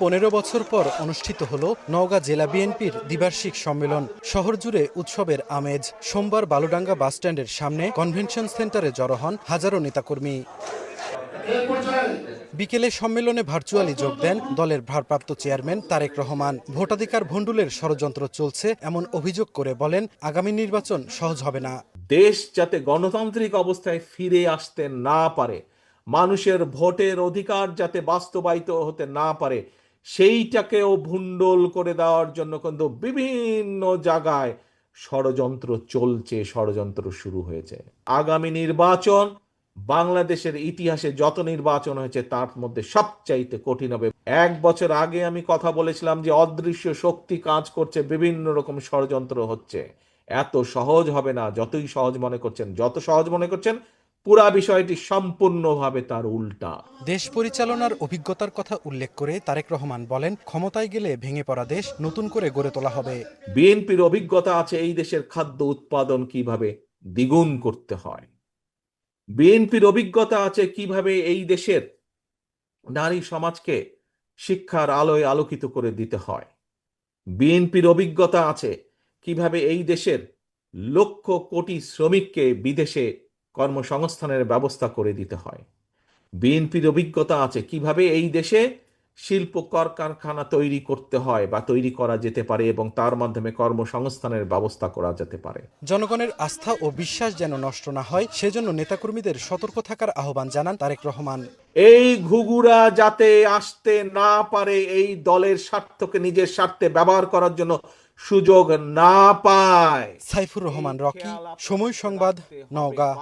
পনেরো বছর পর অনুষ্ঠিত হল নওগাঁ জেলা বিএনপির দ্বিবার্ষিক সম্মেলন। শহর জুড়ে উৎসবের আমেজ। সোমবার বালুডাঙ্গা বাসস্ট্যান্ডের সামনে কনভেনশন সেন্টারে জড়ো হন হাজারো নেতাকর্মী। বিকেলে সম্মেলনে ভার্চুয়ালি যোগ দেন দলের ভারপ্রাপ্ত চেয়ারম্যান তারেক রহমান। ভোটাধিকার ভণ্ডুলের ষড়যন্ত্র চলছে, এমন অভিযোগ করে বলেন, আগামী নির্বাচন সহজ হবে না। দেশ যাতে গণতান্ত্রিক অবস্থায় ফিরে আসতে না পারে মানুষের ভোটের অধিকার যাতে বাস্তবায়িত হতে না পারে, সেইটাকেও ভুন্ডল করে দেওয়ার জন্য কিন্তু বিভিন্ন জায়গায় ষড়যন্ত্র চলছে, ষড়যন্ত্র শুরু হয়েছে। আগামী নির্বাচন বাংলাদেশের ইতিহাসে যত নির্বাচন হয়েছে, তার মধ্যে সবচাইতে কঠিন হবে। এক বছর আগে আমি কথা বলেছিলাম যে অদৃশ্য শক্তি কাজ করছে, বিভিন্ন রকম ষড়যন্ত্র হচ্ছে। এত সহজ হবে না, যতই সহজ মনে করছেন, যত সহজ মনে করছেন পুরা বিষয়টি সম্পূর্ণভাবে তার উল্টা। দেশ পরিচালনার অভিজ্ঞতার কথা উল্লেখ করে তারেক রহমান বলেন ক্ষমতায় গেলে ভেঙে পড়া দেশ নতুন করে গড়ে তোলা হবে। বিএনপির অভিজ্ঞতা আছে এই দেশের খাদ্য উৎপাদন কীভাবে দ্বিগুণ করতে হয়। বিএনপির অভিজ্ঞতা আছে কীভাবে এই দেশের নারী সমাজকে শিক্ষার আলোয় আলোকিত করে দিতে হয়। বিএনপির অভিজ্ঞতা আছে কীভাবে এই দেশের লক্ষ কোটি শ্রমিককে বিদেশে কর্মসংস্থানের ব্যবস্থা করে দিতে হয়। বিএনপির অভিজ্ঞতা আছে কীভাবে এই দেশে শিল্প কর কারখানা তৈরি করতে হয় বা তৈরি করা যেতে পারে এবং তার মাধ্যমে কর্মসংস্থানের ব্যবস্থা করা যেতে পারে। জনগণের আস্থা ও বিশ্বাস যেন নষ্ট না হয় সেজন্য নেতাকর্মীদের সতর্ক থাকার আহ্বান জানান তারেক রহমান। এই ঘুঘুরা যাতে আসতে না পারে এই দলের স্বার্থকে নিজের স্বার্থে ব্যবহার করার জন্য সুযোগ না পায়। সাইফুর রহমান রকি সময় সংবাদ নওগাঁ।